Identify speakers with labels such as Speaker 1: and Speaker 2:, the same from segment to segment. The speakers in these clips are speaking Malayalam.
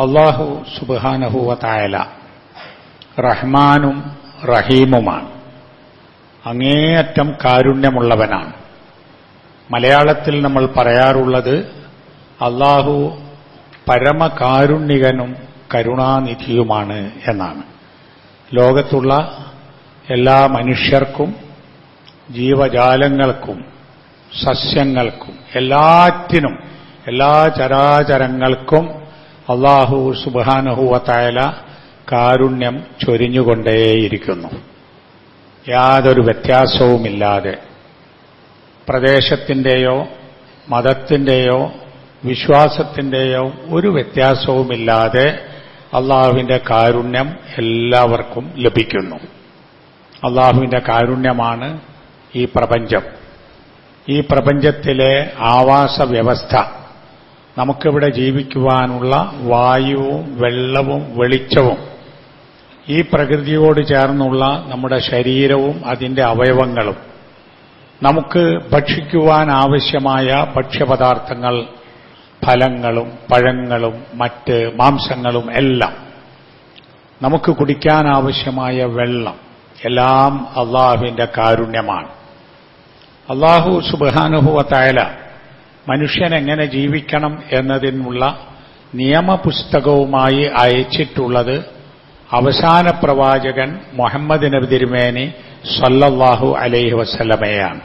Speaker 1: അള്ളാഹു സുബാനഹുവ തായല റഹ്മാനും റഹീമുമാണ്. അങ്ങേയറ്റം കാരുണ്യമുള്ളവനാണ്. മലയാളത്തിൽ നമ്മൾ പറയാറുള്ളത് അള്ളാഹു പരമകാരുണ്യകനും കരുണാനിധിയുമാണ് എന്നാണ്. ലോകത്തുള്ള എല്ലാ മനുഷ്യർക്കും ജീവജാലങ്ങൾക്കും സസ്യങ്ങൾക്കും എല്ലാറ്റിനും എല്ലാ ചരാചരങ്ങൾക്കും അള്ളാഹു സുബാനഹുവത്തായ കാരുണ്യം ചൊരിഞ്ഞുകൊണ്ടേയിരിക്കുന്നു. യാതൊരു വ്യത്യാസവുമില്ലാതെ പ്രദേശത്തിന്റെയോ മതത്തിന്റെയോ വിശ്വാസത്തിന്റെയോ ഒരു വ്യത്യാസവുമില്ലാതെ അള്ളാഹുവിന്റെ കാരുണ്യം എല്ലാവർക്കും ലഭിക്കുന്നു. അള്ളാഹുവിന്റെ കാരുണ്യമാണ് ഈ പ്രപഞ്ചം. ഈ പ്രപഞ്ചത്തിലെ ആവാസ വ്യവസ്ഥ നമുക്കിവിടെ ജീവിക്കുവാനുള്ള വായുവും വെള്ളവും വെളിച്ചവും ഈ പ്രകൃതിയോട് ചേർന്നുള്ള നമ്മുടെ ശരീരവും അതിന്റെ അവയവങ്ങളും. നമുക്ക് ഭക്ഷിക്കുവാൻ ആവശ്യമായ ഭക്ഷ്യപദാർത്ഥങ്ങൾ ഫലങ്ങളും പഴങ്ങളും മറ്റ് മാംസങ്ങളും എല്ലാം. നമുക്ക് കുടിക്കാൻ ആവശ്യമായ വെള്ളം എല്ലാം അള്ളാഹുവിന്റെ കാരുണ്യമാണ്. അള്ളാഹു സുബാനുഭവത്തായാല മനുഷ്യൻ എങ്ങനെ ജീവിക്കണം എന്നതിനുള്ള നിയമപുസ്തകവുമായി അയച്ചിട്ടുള്ളത് അവസാന പ്രവാചകൻ മുഹമ്മദ് നബി തിരുമേനി സല്ലല്ലാഹു അലൈഹി വസ്ലമയാണ്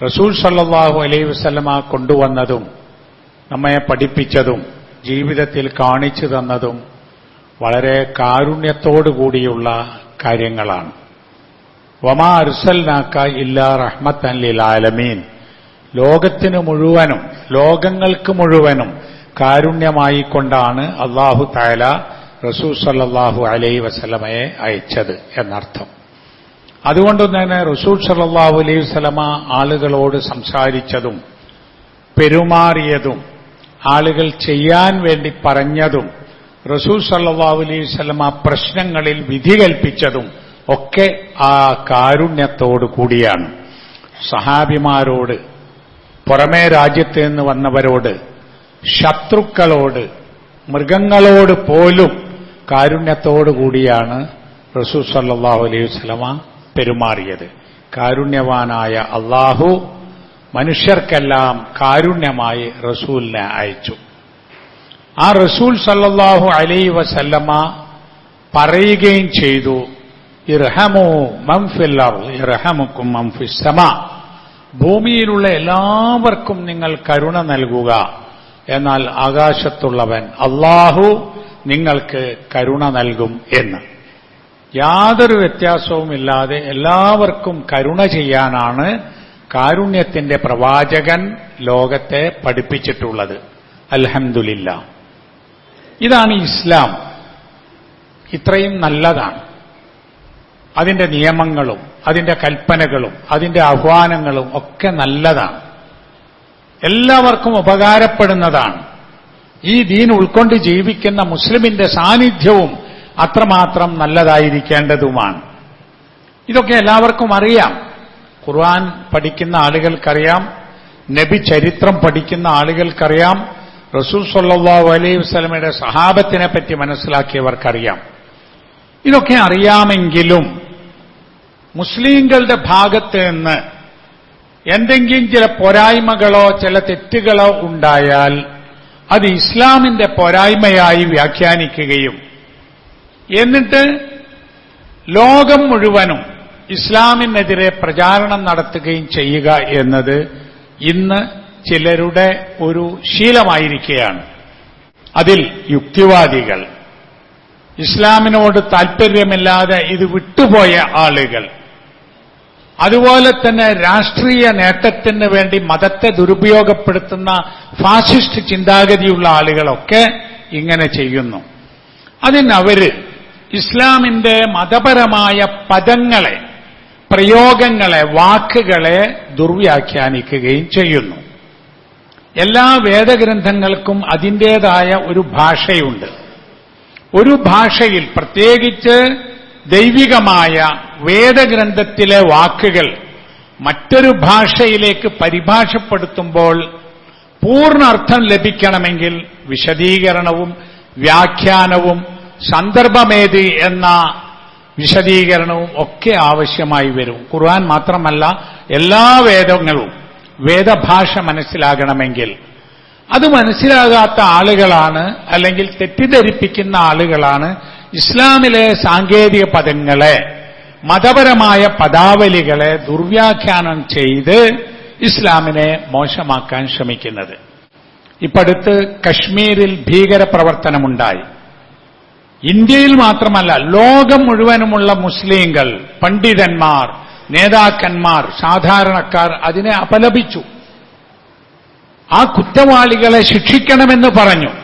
Speaker 1: റസൂൽ സല്ലല്ലാഹു അലൈഹി വസ്ലമ കൊണ്ടുവന്നതും നമ്മെ പഠിപ്പിച്ചതും ജീവിതത്തിൽ കാണിച്ചു തന്നതും വളരെ കാരുണ്യത്തോടുകൂടിയുള്ള കാര്യങ്ങളാണ്. വമാ അർസൽനാക്ക ഇല്ലാ റഹ്മത്തൻ ലിൽ ആലമീൻ. ലോകത്തിന് മുഴുവനും ലോകങ്ങൾക്ക് മുഴുവനും കാരുണ്യമായിക്കൊണ്ടാണ് അള്ളാഹു താല റസൂ സല്ലാഹു അലൈ വസലമയെ അയച്ചത് എന്നർത്ഥം. അതുകൊണ്ട് തന്നെ റസൂൽ സല്ലാഹു അലൈഹി വസലമ ആളുകളോട് സംസാരിച്ചതും പെരുമാറിയതും ആളുകൾ ചെയ്യാൻ വേണ്ടി പറഞ്ഞതും റസൂൽ സല്ലാഹു അലൈഹി വസലമ പ്രശ്നങ്ങളിൽ വിധി കൽപ്പിച്ചതും ഒക്കെ ആ കാരുണ്യത്തോടു കൂടിയാണ്. സഹാബിമാരോട് പുറമേ രാജ്യത്ത് നിന്ന് വന്നവരോട് ശത്രുക്കളോട് മൃഗങ്ങളോട് പോലും കാരുണ്യത്തോടുകൂടിയാണ് റസൂ സല്ലാഹു അലൈഹി സ്വലമ പെരുമാറിയത്. കാരുണ്യവാനായ അള്ളാഹു മനുഷ്യർക്കെല്ലാം കാരുണ്യമായി റസൂലിനെ അയച്ചു. ആ റസൂൽ സല്ലാഹു അലൈ വസല്ലമ പറയുകയും ചെയ്തു ഇർഹമു മംഫില്ലർ ഇർഹമുക്കും മംഫിസമ ഭൂമിയിലുള്ള എല്ലാവർക്കും നിങ്ങൾ കരുണ നൽകുക. എന്നാൽ ആകാശത്തുള്ളവൻ അള്ളാഹു നിങ്ങൾക്ക് കരുണ നൽകും എന്ന്. യാതൊരു വ്യത്യാസവുമില്ലാതെ എല്ലാവർക്കും കരുണ ചെയ്യാനാണ് കാരുണ്യത്തിന്റെ പ്രവാചകൻ ലോകത്തെ പഠിപ്പിച്ചിട്ടുള്ളത്. അൽഹമില്ല ഇതാണ് ഇസ്ലാം. ഇത്രയും നല്ലതാണ്. അതിന്റെ നിയമങ്ങളും അതിന്റെ കൽപ്പനകളും അതിന്റെ ആഹ്വാനങ്ങളും ഒക്കെ നല്ലതാണ്. എല്ലാവർക്കും ഉപകാരപ്പെടുന്നതാണ്. ഈ ദീൻ ഉൾക്കൊണ്ട് ജീവിക്കുന്ന മുസ്ലിമിന്റെ സാന്നിധ്യവും അത്രമാത്രം നല്ലതായിരിക്കേണ്ടതുമാണ്. ഇതൊക്കെ എല്ലാവർക്കും അറിയാം. ഖുർആൻ പഠിക്കുന്ന ആളുകൾക്കറിയാം. നബി ചരിത്രം പഠിക്കുന്ന ആളുകൾക്കറിയാം. റസൂൽ സല്ലാഹു അലൈഹി വസ്ലമയുടെ സഹാബത്തിനെപ്പറ്റി മനസ്സിലാക്കിയവർക്കറിയാം. ഇതൊക്കെ അറിയാമെങ്കിലും മുസ്ലിങ്ങളുടെ ഭാഗത്ത് നിന്ന് എന്തെങ്കിലും ചില പോരായ്മകളോ ചില തെറ്റുകളോ ഉണ്ടായാൽ അത് ഇസ്ലാമിന്റെ പോരായ്മയായി വ്യാഖ്യാനിക്കുകയും എന്നിട്ട് ലോകം മുഴുവനും ഇസ്ലാമിനെതിരെ പ്രചാരണം നടത്തുകയും ചെയ്യുക എന്നത് ഇന്ന് ചിലരുടെ ഒരു ശീലമായിരിക്കുകയാണ്. അതിൽ യുക്തിവാദികൾ ഇസ്ലാമിനോട് താൽപ്പര്യമില്ലാതെ ഇത് വിട്ടുപോയ ആളുകൾ അതുപോലെ തന്നെ രാഷ്ട്രീയ നേട്ടത്തിന് വേണ്ടി മതത്തെ ദുരുപയോഗപ്പെടുത്തുന്ന ഫാസിസ്റ്റ് ചിന്താഗതിയുള്ള ആളുകളൊക്കെ ഇങ്ങനെ ചെയ്യുന്നു. അതിനവര് ഇസ്ലാമിന്റെ മതപരമായ പദങ്ങളെ പ്രയോഗങ്ങളെ വാക്കുകളെ ദുർവ്യാഖ്യാനിക്കുകയും ചെയ്യുന്നു. എല്ലാ വേദഗ്രന്ഥങ്ങൾക്കും അതിന്റേതായ ഒരു ഭാഷയുണ്ട്. ഒരു ഭാഷയിൽ പ്രത്യേകിച്ച് ദൈവികമായ വേദഗ്രന്ഥത്തിലെ വാക്കുകൾ മറ്റൊരു ഭാഷയിലേക്ക് പരിഭാഷപ്പെടുത്തുമ്പോൾ പൂർണ അർത്ഥം ലഭിക്കണമെങ്കിൽ വിശദീകരണവും വ്യാഖ്യാനവും സന്ദർഭമേത് എന്ന വിശദീകരണവും ഒക്കെ ആവശ്യമായി വരും. ഖുർആൻ മാത്രമല്ല എല്ലാ വേദങ്ങളും വേദഭാഷ മനസ്സിലാകണമെങ്കിൽ. അത് മനസ്സിലാകാത്ത ആളുകളാണ് അല്ലെങ്കിൽ തെറ്റിദ്ധരിപ്പിക്കുന്ന ആളുകളാണ് ഇസ്ലാമിലെ സാങ്കേതിക പദങ്ങളെ മതപരമായ പദാവലികളെ ദുർവ്യാഖ്യാനം ചെയ്ത് ഇസ്ലാമിനെ മോശമാക്കാൻ ശ്രമിക്കുന്നത്. ഇപ്പടുത്ത് കശ്മീരിൽ ഭീകരപ്രവർത്തനമുണ്ടായി. ഇന്ത്യയിൽ മാത്രമല്ല ലോകം മുഴുവനുമുള്ള മുസ്ലിങ്ങൾ പണ്ഡിതന്മാർ നേതാക്കന്മാർ സാധാരണക്കാർ അതിനെ അപലപിച്ചു. ആ കുറ്റവാളികളെ ശിക്ഷിക്കണമെന്ന് പറഞ്ഞു.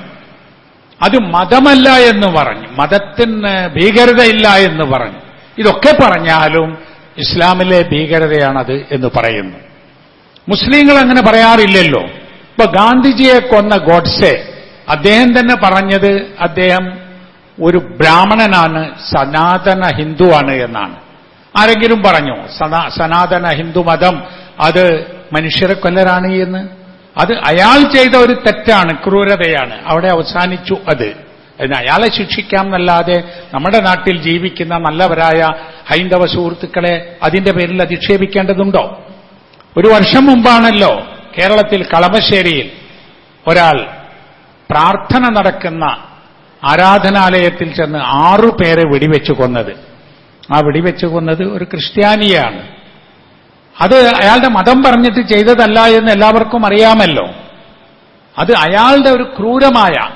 Speaker 1: അത് മതമല്ല എന്ന് പറഞ്ഞു. മതത്തിന് ഭീകരതയില്ല എന്ന് പറഞ്ഞു. ഇതൊക്കെ പറഞ്ഞാലും ഇസ്ലാമിലെ ഭീകരതയാണത് എന്ന് പറയുന്നു. മുസ്ലിങ്ങൾ അങ്ങനെ പറയാറില്ലല്ലോ. ഇപ്പൊ ഗാന്ധിജിയെ കൊന്ന ഗോഡ്സെ അദ്ദേഹം തന്നെ പറഞ്ഞത് അദ്ദേഹം ഒരു ബ്രാഹ്മണനാണ് സനാതന ഹിന്ദുവാണ് എന്നാണ്. ആരെങ്കിലും പറഞ്ഞു സനാതന ഹിന്ദു മതം അത് മനുഷ്യരെ കൊല്ലരാണ് എന്ന്? അത് അയാൾ ചെയ്ത ഒരു തെറ്റാണ് ക്രൂരതയാണ്. അവിടെ അവസാനിച്ചു അത്. അതിന് അയാളെ ശിക്ഷിക്കാം എന്നല്ലാതെ നമ്മുടെ നാട്ടിൽ ജീവിക്കുന്ന നല്ലവരായ ഹൈന്ദവ സുഹൃത്തുക്കളെ അതിന്റെ പേരിൽ അധിക്ഷേപിക്കേണ്ടതുണ്ടോ? ഒരു വർഷം മുമ്പാണല്ലോ കേരളത്തിൽ കളമശ്ശേരിയിൽ ഒരാൾ പ്രാർത്ഥന നടക്കുന്ന ആരാധനാലയത്തിൽ ചെന്ന് ആറു പേരെ വെടിവെച്ചു കൊന്നത്. ആ വെടിവെച്ചു കൊന്നത് ഒരു ക്രിസ്ത്യാനിയാണ്. അത് അയാളുടെ മതം പറഞ്ഞിട്ട് ചെയ്തതല്ല എന്ന് എല്ലാവർക്കും അറിയാമല്ലോ. അത് അയാളുടെ ഒരു ക്രൂരമായ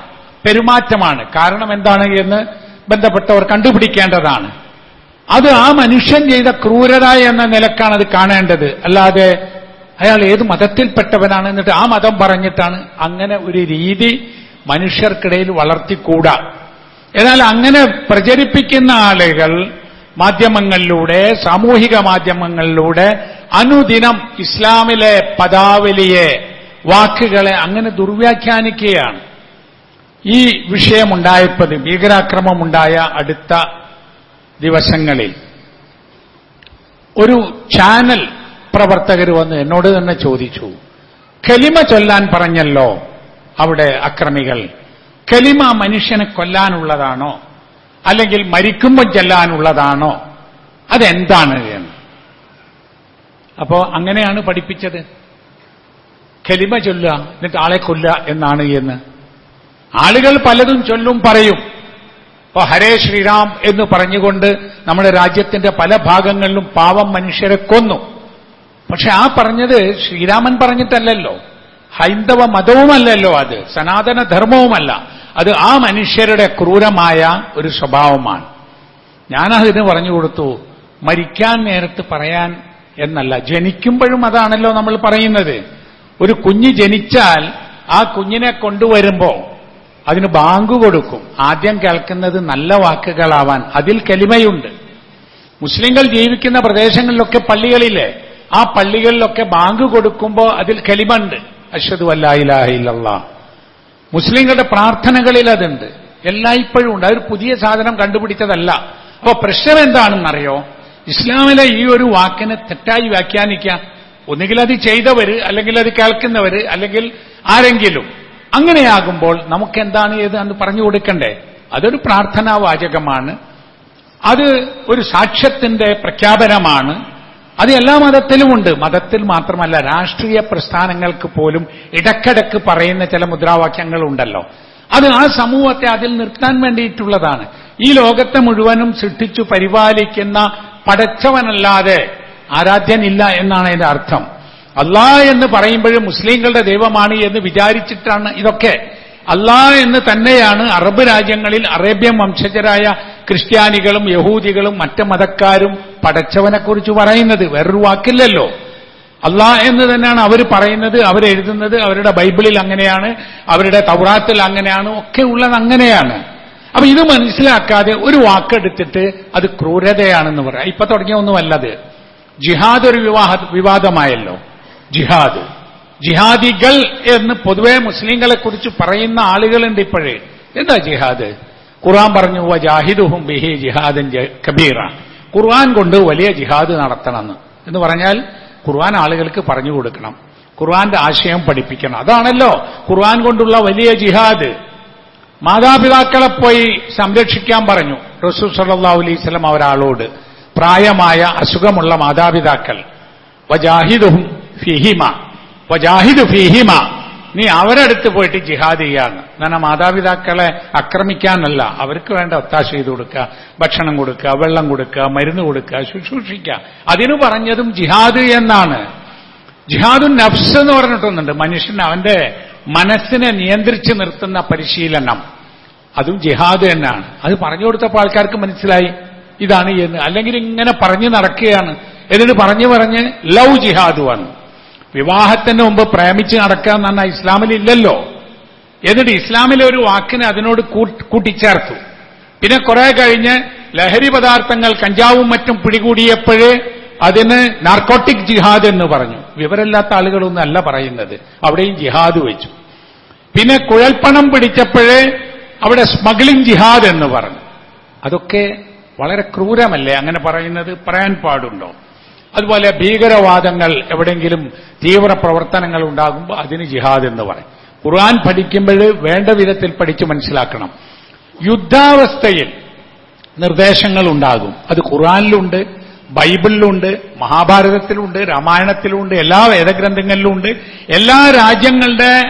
Speaker 1: പെരുമാറ്റമാണ്. കാരണം എന്താണ് എന്ന് ബന്ധപ്പെട്ടവർ കണ്ടുപിടിക്കേണ്ടതാണ്. അത് ആ മനുഷ്യൻ ചെയ്ത ക്രൂരത എന്ന നിലക്കാണ് അത് കാണേണ്ടത്. അല്ലാതെ അയാൾ ഏത് മതത്തിൽപ്പെട്ടവനാണ് എന്നിട്ട് ആ മതം പറഞ്ഞിട്ടാണ് അങ്ങനെ ഒരു രീതി മനുഷ്യർക്കിടയിൽ വളർത്തിക്കൂടാ. എന്നാൽ അങ്ങനെ പ്രചരിപ്പിക്കുന്ന ആളുകൾ മാധ്യമങ്ങളിലൂടെ സാമൂഹിക മാധ്യമങ്ങളിലൂടെ അനുദിനം ഇസ്ലാമിലെ പദാവലിയെ വാക്കുകളെ അങ്ങനെ ദുർവ്യാഖ്യാനിക്കുകയാണ്. ഈ വിഷയമുണ്ടായപ്പോൾ ഭീകരാക്രമമുണ്ടായ അടുത്ത ദിവസങ്ങളിൽ ഒരു ചാനൽ പ്രവർത്തകർ വന്ന് എന്നോട് തന്നെ ചോദിച്ചു കലിമ ചൊല്ലാൻ പറഞ്ഞല്ലോ അവിടെ അക്രമികൾ? കലിമ മനുഷ്യനെ കൊല്ലാനുള്ളതാണോ? അല്ലെങ്കിൽ മരിക്കുമ്പോൾ ചെല്ലാനുള്ളതാണോ? അതെന്താണ് എന്ന്. അപ്പോ അങ്ങനെയാണ് പഠിപ്പിച്ചത്. കലിമ ചൊല്ലുക എന്നിട്ട് ആളെ കൊല്ല എന്നാണ് എന്ന്. ആളുകൾ പലതും ചൊല്ലും പറയും. ഇപ്പൊ ഹരേ ശ്രീറാം എന്ന് പറഞ്ഞുകൊണ്ട് നമ്മുടെ രാജ്യത്തിന്റെ പല ഭാഗങ്ങളിലും പാവം മനുഷ്യരെ കൊന്നു. പക്ഷെ ആ പറഞ്ഞത് ശ്രീരാമൻ പറഞ്ഞിട്ടല്ലല്ലോ. ഹൈന്ദവ മതവുമല്ലല്ലോ അത്. സനാതന ധർമ്മവുമല്ല അത് ആ മനുഷ്യരുടെ ക്രൂരമായ ഒരു സ്വഭാവമാണ്. ഞാനതിന് പറഞ്ഞു കൊടുത്തു മരിക്കാൻ നേരത്ത് പറയാൻ എന്നല്ല ജനിക്കുമ്പോഴും അതാണല്ലോ നമ്മൾ പറയുന്നത്. ഒരു കുഞ്ഞ് ജനിച്ചാൽ ആ കുഞ്ഞിനെ കൊണ്ടുവരുമ്പോ അതിന് ബാങ്ക് കൊടുക്കും. ആദ്യം കേൾക്കുന്നത് നല്ല വാക്കുകളാവാൻ. അതിൽ കലിമയുണ്ട്. മുസ്ലിങ്ങൾ ജീവിക്കുന്ന പ്രദേശങ്ങളിലൊക്കെ പള്ളികളില്ലേ ആ പള്ളികളിലൊക്കെ ബാങ്ക് കൊടുക്കുമ്പോൾ അതിൽ കലിമുണ്ട്. അശ്വതു അല്ലാഹില്ല മുസ്ലിങ്ങളുടെ പ്രാർത്ഥനകളിൽ അതുണ്ട്. എല്ലായ്പ്പോഴും ഉണ്ട്. അതൊരു പുതിയ സാധനം കണ്ടുപിടിച്ചതല്ല. അപ്പൊ പ്രശ്നം എന്താണെന്നറിയോ? ഇസ്ലാമിലെ ഈ ഒരു വാക്കിനെ തെറ്റായി വ്യാഖ്യാനിക്കുക ഒന്നുകിൽ അത് ചെയ്തവര് അല്ലെങ്കിൽ അത് കേൾക്കുന്നവര് അല്ലെങ്കിൽ ആരെങ്കിലും. അങ്ങനെയാകുമ്പോൾ നമുക്ക് എന്താണ് ഏത് എന്ന് പറഞ്ഞു കൊടുക്കണ്ടേ? അതൊരു പ്രാർത്ഥനാ വാചകമാണ് അത് ഒരു സാക്ഷ്യത്തിന്റെ പ്രഖ്യാപനമാണ്. അത് എല്ലാ മതത്തിലുമുണ്ട് മതത്തിൽ മാത്രമല്ല രാഷ്ട്രീയ പ്രസ്ഥാനങ്ങൾക്ക് പോലും ഇടക്കിടക്ക് പറയുന്ന ചില മുദ്രാവാക്യങ്ങൾ ഉണ്ടല്ലോ. അത് ആ സമൂഹത്തെ അതിൽ നിർത്താൻ വേണ്ടിയിട്ടുള്ളതാണ്. ഈ ലോകത്തെ മുഴുവനും സൃഷ്ടിച്ചു പരിപാലിക്കുന്ന പടച്ചവനല്ലാതെ ആരാധ്യനില്ല എന്നാണ് അതിന്റെ അർത്ഥം. അള്ളാ എന്ന് പറയുമ്പോഴും മുസ്ലിങ്ങളുടെ ദൈവമാണ് എന്ന് വിചാരിച്ചിട്ടാണ് ഇതൊക്കെ. അള്ളാ എന്ന് തന്നെയാണ് അറബ് രാജ്യങ്ങളിൽ അറേബ്യൻ വംശജരായ ക്രിസ്ത്യാനികളും യഹൂദികളും മറ്റ് മതക്കാരും പടച്ചവനെക്കുറിച്ച് പറയുന്നത് വേറൊരു വാക്കില്ലല്ലോ. അള്ളാ എന്ന് തന്നെയാണ് അവർ പറയുന്നത് അവരെഴുതുന്നത് അവരുടെ ബൈബിളിൽ അങ്ങനെയാണ് അവരുടെ തൗറാത്തിൽ അങ്ങനെയാണ് ഒക്കെ ഉള്ളത് അങ്ങനെയാണ്. അപ്പൊ ഇത് മനസ്സിലാക്കാതെ ഒരു വാക്കെടുത്തിട്ട് അത് ക്രൂരതയാണെന്ന് പറയാം. ഇപ്പൊ തുടങ്ങിയ ഒന്നുമല്ലത്. ജിഹാദ് ഒരു വിവാഹ വിവാദമായല്ലോ. ജിഹാദ്. ജിഹാദികൾ എന്ന് പൊതുവെ മുസ്ലിങ്ങളെ കുറിച്ച് പറയുന്ന ആളുകളുണ്ട് ഇപ്പോഴേ. എന്താ ജിഹാദ്? ഖുർആൻ പറഞ്ഞു ജാഹിദുഹും ബിഹി ജിഹാദൻ കബീറ. ഖുർആൻ കൊണ്ട് വലിയ ജിഹാദ് നടത്തണമെന്ന്. എന്ന് പറഞ്ഞാൽ ഖുർആൻ ആളുകൾക്ക് പറഞ്ഞു കൊടുക്കണം. ഖുർആന്റെ ആശയം പഠിപ്പിക്കണം. അതാണല്ലോ ഖുർആൻ കൊണ്ടുള്ള വലിയ ജിഹാദ്. മാതാപിതാക്കളെ പോയി സംരക്ഷിക്കാൻ പറഞ്ഞു റസൂൽ സല്ലാ അലൈഹി വസല്ലം ഒരാളോട് പ്രായമായ അസുഖമുള്ള മാതാപിതാക്കൾ. വജാഹിദുഹും ഫിഹിമ. വജാഹിദു ഫിഹിമ. നീ അവരടുത്ത് പോയിട്ട് ജിഹാദ് ചെയ്യാന്ന്. എന്നാ മാതാപിതാക്കളെ ആക്രമിക്കാനല്ല. അവർക്ക് വേണ്ട ഒത്താശ ചെയ്ത് കൊടുക്കുക. ഭക്ഷണം കൊടുക്കുക വെള്ളം കൊടുക്കുക മരുന്ന് കൊടുക്കുക ശുശ്രൂഷിക്കുക. അതിനു പറഞ്ഞതും ജിഹാദ് എന്നാണ്. ജിഹാദുൻ നഫ്സ് എന്ന് പറഞ്ഞിട്ടൊന്നുണ്ട്. മനുഷ്യൻ അവന്റെ മനസ്സിനെ നിയന്ത്രിച്ചു നിർത്തുന്ന പരിശീലനം. അതും ജിഹാദ് തന്നെയാണ് അത് പറഞ്ഞു കൊടുത്തപ്പോൾ ആൾക്കാർക്ക് മനസ്സിലായി. ഇതാണ് എന്ന്. അല്ലെങ്കിൽ ഇങ്ങനെ പറഞ്ഞു നടക്കുകയാണ്. എന്നിട്ട് പറഞ്ഞു പറഞ്ഞ് ലവ് ജിഹാദ് വന്നു. വിവാഹത്തിന് മുമ്പ് പ്രേമിച്ച് നടക്കുക എന്ന് പറഞ്ഞാൽ ഇസ്ലാമിൽ ഇല്ലല്ലോ എന്നിട്ട് ഇസ്ലാമിലെ ഒരു വാക്കിനെ അതിനോട് കൂട്ടിച്ചേർത്തു. പിന്നെ കുറെ കഴിഞ്ഞ് ലഹരി പദാർത്ഥങ്ങൾ കഞ്ചാവും മറ്റും പിടികൂടിയപ്പോഴേ അതിന് നാർക്കോട്ടിക് ജിഹാദ് എന്ന് പറഞ്ഞു. വിവരമില്ലാത്ത ആളുകളൊന്നും അല്ല പറയുന്നത്. അവിടെയും ജിഹാദ് വെച്ചു. പിന്നെ കുഴൽപ്പണം പിടിച്ചപ്പോഴേ അവിടെ സ്മഗ്ലിംഗ് ജിഹാദ് എന്ന് പറഞ്ഞു. അതൊക്കെ വളരെ ക്രൂരമല്ലേ? അങ്ങനെ പറയുന്നത് പറയാൻ പാടുണ്ടോ? അതുപോലെ ഭീകരവാദങ്ങൾ എവിടെയെങ്കിലും തീവ്ര പ്രവർത്തനങ്ങൾ ഉണ്ടാകുമ്പോൾ അതിന് ജിഹാദ് എന്ന് പറയും. ഖുർആൻ പഠിക്കുമ്പോൾ വേണ്ട വിധത്തിൽ പഠിച്ച് മനസ്സിലാക്കണം. യുദ്ധാവസ്ഥയിൽ നിർദ്ദേശങ്ങൾ ഉണ്ടാകും. അത് ഖുർആനിലുണ്ട് ബൈബിളിലുണ്ട് മഹാഭാരതത്തിലുണ്ട് രാമായണത്തിലുണ്ട് എല്ലാ വേദഗ്രന്ഥങ്ങളിലുമുണ്ട്. എല്ലാ രാജ്യങ്ങളുടെ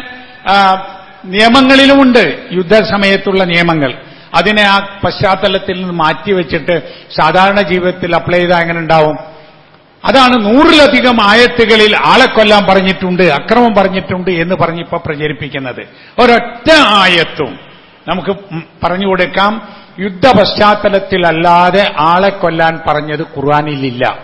Speaker 1: നിയമങ്ങളിലുമുണ്ട് യുദ്ധസമയത്തുള്ള നിയമങ്ങൾ. അതിനെ ആ പശ്ചാത്തലത്തിൽ നിന്ന് മാറ്റിവെച്ചിട്ട് സാധാരണ ജീവിതത്തിൽ അപ്ലൈ ചെയ്താൽ എങ്ങനെ ഉണ്ടാവും? അതാണ് നൂറിലധികം ആയത്തുകളിൽ ആളെ കൊല്ലാൻ പറഞ്ഞിട്ടുണ്ട് അക്രമം പറഞ്ഞിട്ടുണ്ട് എന്ന് പറഞ്ഞിപ്പോ പ്രചരിപ്പിക്കുന്നത്. ഒരൊറ്റ ആയത്തും നമുക്ക് പറഞ്ഞു കൊടുക്കാം. യുദ്ധ പശ്ചാത്തലത്തിലല്ലാതെ ആളെ കൊല്ലാൻ പറഞ്ഞത് ഖുർആാനിലില്ല.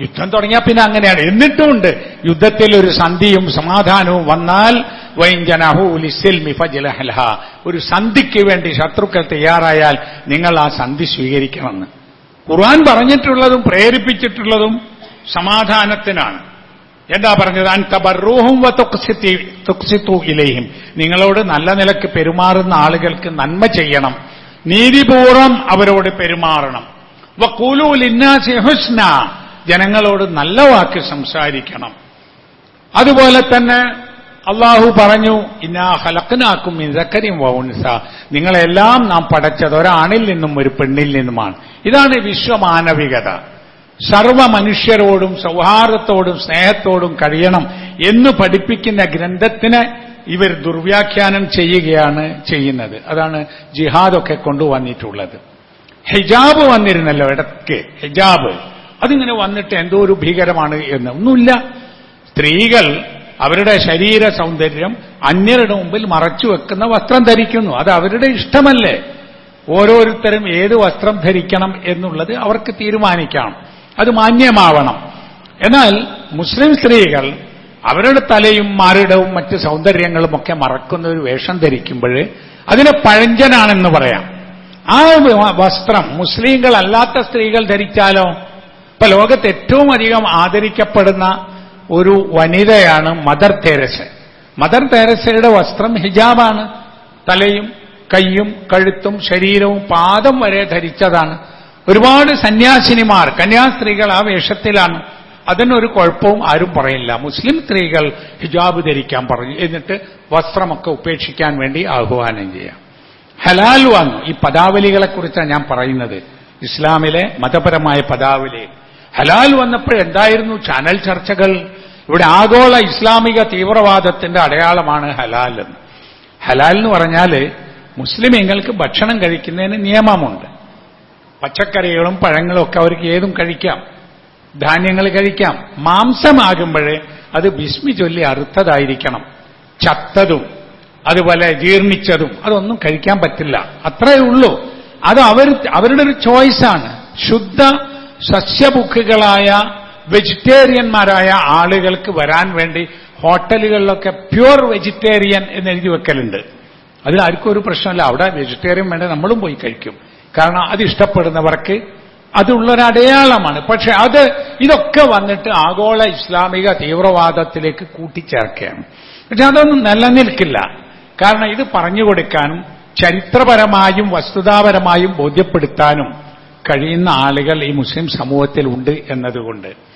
Speaker 1: യുദ്ധം തുടങ്ങിയാൽ പിന്നെ അങ്ങനെയാണ്. എന്നിട്ടുമുണ്ട് യുദ്ധത്തിൽ ഒരു സന്ധിയും സമാധാനവും വന്നാൽ വൈഞ്ചനഹുലിസിൽമി ഫജ്ലഹൽഹ. ഒരു സന്ധിക്ക് വേണ്ടി ശത്രുക്കൾ തയ്യാറായാൽ നിങ്ങൾ ആ സന്ധി സ്വീകരിക്കണമെന്ന് ഖുർആൻ പറഞ്ഞിട്ടുള്ളതും പ്രേരിപ്പിച്ചിട്ടുള്ളതും സമാധാനത്തിനാണ്. എന്താ പറഞ്ഞത്? അൻ തുക്സിത്തു ഇലയും നിങ്ങളോട് നല്ല നിലയ്ക്ക് പെരുമാറുന്ന ആളുകൾക്ക് നന്മ ചെയ്യണം. നീതിപൂർവം അവരോട് പെരുമാറണം. ഹുസ്ന. ജനങ്ങളോട് നല്ല വാക്ക് സംസാരിക്കണം. അതുപോലെ തന്നെ അള്ളാഹു പറഞ്ഞു ഇന്നാ ഹലക്കനാക്കും ഇതക്കരിയും വൗൻസ നിങ്ങളെല്ലാം നാം പടച്ചത് ഒരാണിൽ നിന്നും ഒരു പെണ്ണിൽ നിന്നുമാണ്. ഇതാണ് വിശ്വമാനവികത. സർവ മനുഷ്യരോടും സൗഹാർദ്ദത്തോടും സ്നേഹത്തോടും കഴിയണം എന്ന് പഠിപ്പിക്കുന്ന ഗ്രന്ഥത്തിന് ഇവർ ദുർവ്യാഖ്യാനം ചെയ്യുകയാണ് ചെയ്യുന്നത്. അതാണ് ജിഹാദൊക്കെ കൊണ്ടുവന്നിട്ടുള്ളത്. ഹിജാബ് വന്നിരുന്നല്ലോ ഇടയ്ക്ക്. ഹിജാബ്. അതിങ്ങനെ വന്നിട്ട് എന്തോ ഒരു ഭീകരമാണ് എന്ന്. ഒന്നുമില്ല. സ്ത്രീകൾ അവരുടെ ശരീര സൗന്ദര്യം അന്യരുടെ മുമ്പിൽ മറച്ചു വെക്കുന്ന വസ്ത്രം ധരിക്കുന്നു. അത് അവരുടെ ഇഷ്ടമല്ലേ? ഓരോരുത്തരും ഏത് വസ്ത്രം ധരിക്കണം എന്നുള്ളത് അവർക്ക് തീരുമാനിക്കാം. അത് മാന്യമാവണം. എന്നാൽ മുസ്ലിം സ്ത്രീകൾ അവരുടെ തലയും മാറിടവും മറ്റ് സൗന്ദര്യങ്ങളും ഒക്കെ മറക്കുന്ന ഒരു വേഷം ധരിക്കുമ്പോൾ അതിനെ പഴഞ്ചനാണെന്ന് പറയാം. ആ വസ്ത്രം മുസ്ലിങ്ങളല്ലാത്ത സ്ത്രീകൾ ധരിച്ചാലോ? ഇപ്പൊ ലോകത്ത് ഏറ്റവും അധികം ആദരിക്കപ്പെടുന്ന ഒരു വനിതയാണ് മദർ തേരസ. മദർ തേരസയുടെ വസ്ത്രം ഹിജാബാണ്. തലയും കൈയും കഴുത്തും ശരീരവും പാദം വരെ ധരിച്ചതാണ്. ഒരുപാട് സന്യാസിനിമാർ കന്യാസ്ത്രീകൾ ആ വേഷത്തിലാണ്. അതിനൊരു കുഴപ്പവും ആരും പറയില്ല. മുസ്ലിം സ്ത്രീകൾ ഹിജാബ് ധരിക്കാൻ പറഞ്ഞു. എന്നിട്ട് വസ്ത്രമൊക്കെ ഉപേക്ഷിക്കാൻ വേണ്ടി ആഹ്വാനം ചെയ്യാം. ഹലാൽ വന്നു ഈ പദാവലികളെക്കുറിച്ചാണ് ഞാൻ പറയുന്നത്. ഇസ്ലാമിലെ മതപരമായ പദാവലി. ഹലാൽ വന്നപ്പോഴെന്തായിരുന്നു ചാനൽ ചർച്ചകൾ. ഇവിടെ ആഗോള ഇസ്ലാമിക തീവ്രവാദത്തിന്റെ അടയാളമാണ് ഹലാൽ എന്ന്. ഹലാൽ എന്ന് പറഞ്ഞാൽ മുസ്ലിമീങ്ങൾക്ക് ഭക്ഷണം കഴിക്കുന്നതിന് നിയമമുണ്ട്. പച്ചക്കറികളും പഴങ്ങളും ഒക്കെ അവർക്ക് ഏതും കഴിക്കാം. ധാന്യങ്ങൾ കഴിക്കാം. മാംസമാകുമ്പോഴേ അത് വിസ്മി ചൊല്ലി അറുത്തതായിരിക്കണം. ചത്തതും അതുപോലെ ജീർണിച്ചതും അതൊന്നും കഴിക്കാൻ പറ്റില്ല. അത്രയേ ഉള്ളൂ. അത് അവർ അവരുടെ ഒരു ചോയ്സാണ്. ശുദ്ധ സസ്യബുക്കുകളായ വെജിറ്റേറിയന്മാരായ ആളുകൾക്ക് വരാൻ വേണ്ടി ഹോട്ടലുകളിലൊക്കെ പ്യുവർ വെജിറ്റേറിയൻ എന്ന് എഴുതി വെക്കലുണ്ട്. അതിൽ ആർക്കും ഒരു പ്രശ്നമില്ല. അവിടെ വെജിറ്റേറിയൻ വേണ്ട നമ്മളും പോയി കഴിക്കും. കാരണം അത് ഇഷ്ടപ്പെടുന്നവർക്ക് അതുള്ളൊരടയാളമാണ് പക്ഷെ അത് ഇതൊക്കെ വന്നിട്ട് ആഗോള ഇസ്ലാമിക തീവ്രവാദത്തിലേക്ക് കൂട്ടിച്ചേർക്കുകയാണ്. പക്ഷെ അതൊന്നും നിലനിൽക്കില്ല. കാരണം ഇത് പറഞ്ഞു കൊടുക്കാനും ചരിത്രപരമായും വസ്തുതാപരമായും ബോധ്യപ്പെടുത്താനും കഴിയുന്ന ആളുകൾ ഈ മുസ്ലിം സമൂഹത്തിൽ ഉണ്ട് എന്നതുകൊണ്ട്.